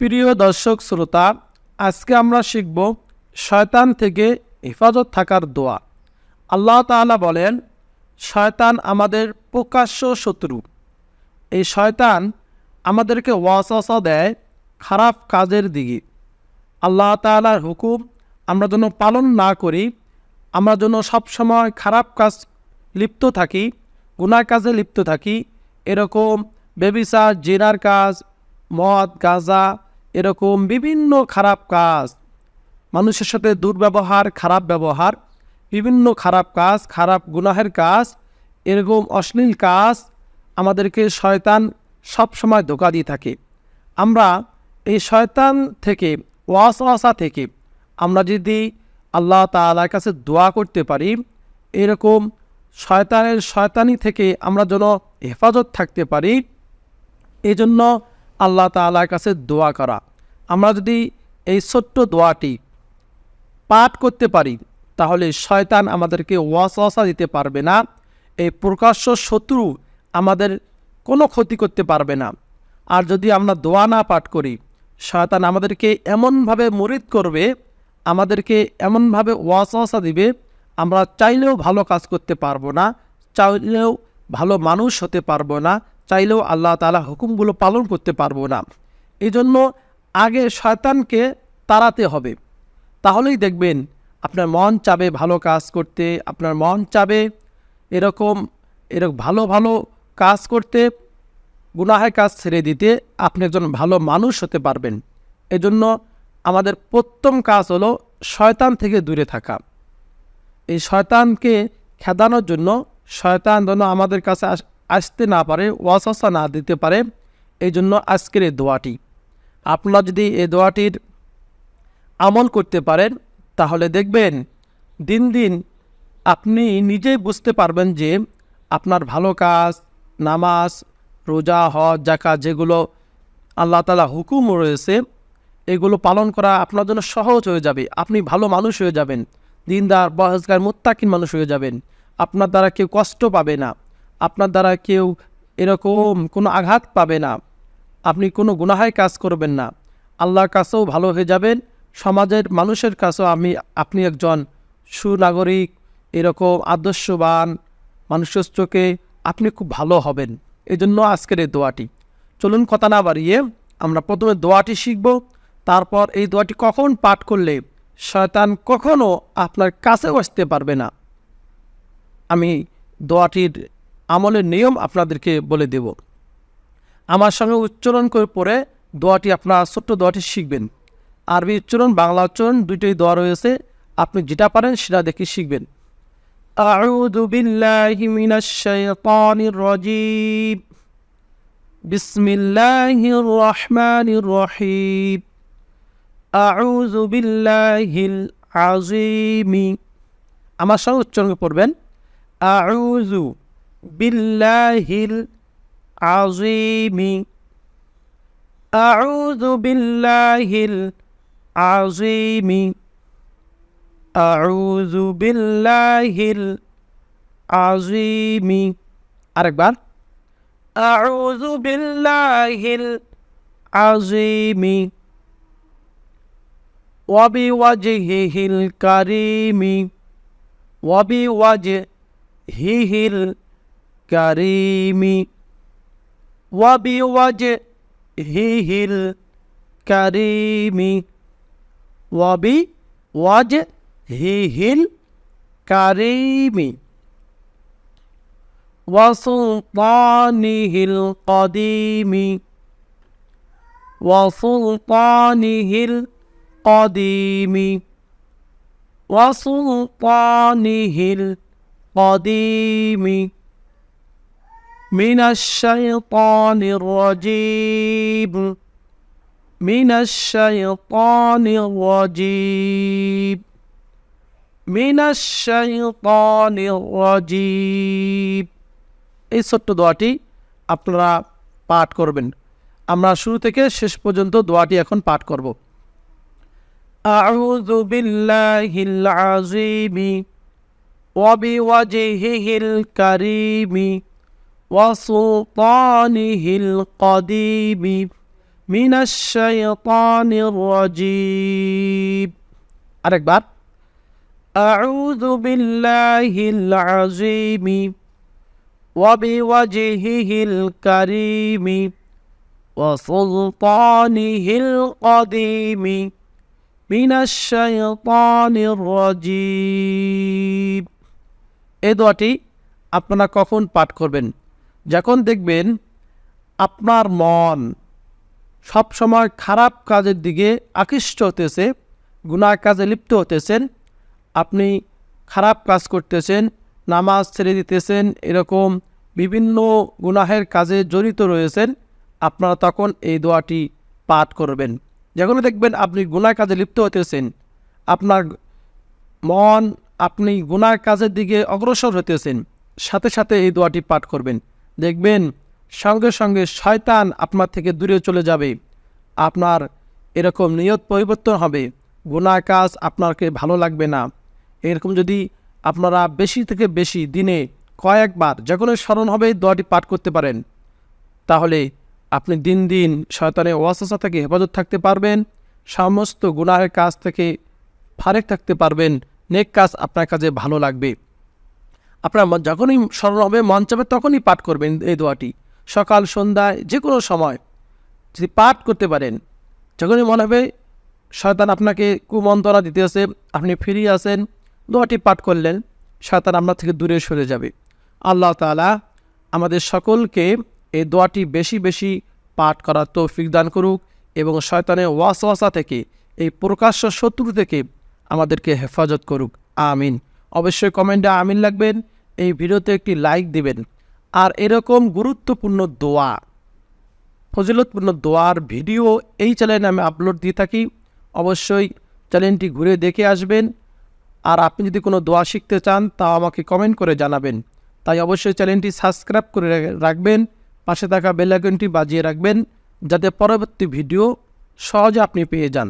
প্রিয় দর্শক শ্রোতা, আজকে আমরা শিখব শয়তান থেকে হেফাজত থাকার দোয়া। আল্লাহ তাআলা বলেন, শয়তান আমাদের প্রকাশ্য শত্রু। এই শয়তান আমাদেরকে ওয়াসওয়াসা দেয় খারাপ কাজের দিকে। আল্লাহ তাআলার হুকুম আমরা যেন পালন না করি, আমরা যেন সবসময় খারাপ কাজ লিপ্ত থাকি, গুনার কাজে লিপ্ত থাকি। এরকম বেবিচার, জেনার কাজ, মদ, গাঁজা এরকম বিভিন্ন খারাপ কাজ, মানুষের সাথে দুর্ব্যবহার, খারাপ ব্যবহার, বিভিন্ন খারাপ কাজ, খারাপ গুনাহের কাজ, এরকম অশ্লীল কাজ আমাদেরকে শয়তান সব সময় ধোকা দিয়ে থাকে। আমরা এই শয়তান থেকে, ওয়াসওয়াসা থেকে আমরা যদি আল্লাহ তাআলার কাছে দোয়া করতে পারি, এরকম শয়তানের শয়তানি থেকে আমরা যেন হেফাজত থাকতে পারি, এজন্য জন্য আল্লাহ তাআলার কাছে দোয়া করা। আমরা যদি এই ছোট্ট দোয়াটি পাঠ করতে পারি, তাহলে শয়তান আমাদেরকে ওয়াসওয়াসা দিতে পারবে না, এই প্রকাশ্য শত্রু আমাদের কোনো ক্ষতি করতে পারবে না। আর যদি আমরা দোয়া না পাঠ করি, শয়তান আমাদেরকে এমনভাবে মরিদ করবে, আমাদেরকে এমনভাবে ওয়াসওয়াসা দিবে, আমরা চাইলেও ভালো কাজ করতে পারব না, চাইলেও ভালো মানুষ হতে পারব না, চাইলেও আল্লাহ তাআলা হুকুমগুলো পালন করতে পারব না। এই জন্য আগে শয়তানকে তাড়াতে হবে। তাহলেই দেখবেন আপনার মন চাবে ভালো কাজ করতে, আপনার মন চাবে এরকম এরকম ভালো ভালো কাজ করতে, গুনাহের কাজ ছেড়ে দিতে আপনি একজন ভালো মানুষ হতে পারবেন। এজন্য আমাদের প্রথম কাজ হলো শয়তান থেকে দূরে থাকা। এই শয়তানকে খেদানোর জন্য, শয়তান যেন আমাদের কাছে আস- আসতে না পারে ওয়াসা না দিতে পারে এই জন্য আজকের এই দোয়াটি। আপনারা যদি এ দোয়াটির আমল করতে পারেন, তাহলে দেখবেন দিন দিন আপনি নিজেই বুঝতে পারবেন যে আপনার ভালো কাজ, নামাজ, রোজা, হজ জাকা যেগুলো আল্লাহ তালা হুকুম রয়েছে, এগুলো পালন করা আপনার জন্য সহজ হয়ে যাবে। আপনি ভালো মানুষ হয়ে যাবেন, দিনদার বয়সগার মোত্তাকিন মানুষ হয়ে যাবেন। আপনার দ্বারা কেউ কষ্ট পাবে না, আপনার দ্বারা কেউ এরকম কোনো আঘাত পাবে না। আপনি কোনো গুনাহায় কাজ করবেন না। আল্লাহর কাছেও ভালো হয়ে যাবেন। সমাজের মানুষের কাছেও আমি, আপনি একজন সুনাগরিক, এরকম আদর্শবান মানুষের চোখে আপনি খুব ভালো হবেন। এই জন্য আজকের এই দোয়াটি। চলুন কথা না বাড়িয়ে আমরা প্রথমে দোয়াটি শিখব। তারপর এই দোয়াটি কখন পাঠ করলে শয়তান কখনো আপনার কাছেও আসতে পারবে না। আমি দোয়াটির আমলের নিয়ম আপনাদেরকে বলে দেব। আমার সঙ্গে উচ্চারণ করে পরে দোয়াটি আপনার ছোট্ট দোয়াটি শিখবেন আরবি উচ্চারণ বাংলা উচ্চারণ দুইটাই দোয়া রয়েছে আপনি যেটা পারেন সেটা দেখে শিখবেন أعوذ بالله من الشيطان الرجيم بسم الله الرحمن الرحيم أعوذ بالله العظيم আমার সঙ্গে উচ্চারণ করবেন أعوذ بالله العظيم العظيم أعوذ بالله العظيم أعوذ بالله العظيم أركبر أعوذ بالله العظيم وبوجهه الكريم وبوجهه الكريم وبوجهه الكريم وبوجهه الكريم وسلطانه القديم وسلطانه القديم وسلطانه القديم من الشيطان الرجيم من الشيطان الرجيم من الشيطان الرجيم এই ছোট্ট দোয়াটি আপনারা পাঠ করবেন আমরা শুরু থেকে শেষ পর্যন্ত দোয়াটি এখন পাঠ করব أعوذ بالله العظيم وبوجهه الكريم وسلطانه القديم من الشيطان الرجيم আরেকবার أعوذ بالله العظيم وبوجهه الكريم وسلطانه القديم من الشيطان الرجيم এই দোয়াটি আপনারা কখন পাঠ করবেন যখন দেখবেন আপনার মন সব সময় খারাপ কাজের দিকে আকৃষ্ট হতেছে গুনাহ কাজে লিপ্ত হতেছেন, আপনি খারাপ কাজ করতেছেন, নামাজ ছেড়ে দিতেছেন, এরকম বিভিন্ন গুনাহের কাজে জড়িত রয়েছেন, আপনারা তখন এই দোয়াটি পাঠ করবেন। যখন দেখবেন আপনি গুনাহ কাজে লিপ্ত হতেছেন, আপনার মন আপনি গুনার কাজের দিকে অগ্রসর হতেছেন, সাথে সাথে এই দোয়াটি পাঠ করবেন। দেখবেন সঙ্গে সঙ্গে শয়তান আপনার থেকে দূরে চলে যাবে। আপনার এরকম নিয়ত পরিবর্তন হবে। গুনার কাজ আপনাকে ভালো লাগবে না। এরকম যদি আপনারা বেশি থেকে বেশি দিনে কয়েকবার যখন স্মরণ হবে দোয়াটি পাঠ করতে পারেন। তাহলে আপনি দিন দিন শয়তানের ওয়াসা থেকে হেফাজত থাকতে পারবেন। সমস্ত গুনাহের কাজ থেকে ফারেক থাকতে পারবেন। নেক কাজ আপনার কাজে ভালো লাগবে। আপনার যখনই স্মরণ হবে, মন চাবে তখনই পাঠ করবেন এই দোয়াটি। সকাল সন্ধ্যায় যে কোনো সময় যদি পাঠ করতে পারেন, যখনই মনে হবে, শয়তান আপনাকে কুমন্তরা দিতেছে, আপনি ফিরিয়ে আসেন, দোয়াটি পাঠ করলেন, শয়তান আপনার থেকে দূরে সরে যাবে। আল্লাহ তাআলা আমাদের সকলকে এই দোয়াটি বেশি বেশি পাঠ করার তৌফিক দান করুক এবং শয়তানের ওয়াসওয়াসা থেকে, এই প্রকাশ্য শত্রু থেকে আমাদেরকে হেফাজত করুক। আমিন। অবশ্যই কমেন্টে আমিন লাগবেন, এই ভিডিওতে একটি লাইক দিবেন। আর এরকম গুরুত্বপূর্ণ দোয়া, ফজিলতপূর্ণ দোয়ার ভিডিও এই চ্যানেলে আমি আপলোড দিয়ে থাকি। অবশ্যই চ্যানেলটি ঘুরে দেখে আসবেন। আর আপনি যদি কোনো দোয়া শিখতে চান তা আমাকে কমেন্ট করে জানাবেন। তাই অবশ্যই চ্যানেলটি সাবস্ক্রাইব করে রাখবেন, পাশে থাকা বেল আইকনটি বাজিয়ে রাখবেন, যাতে পরবর্তী ভিডিও সহজে আপনি পেয়ে যান।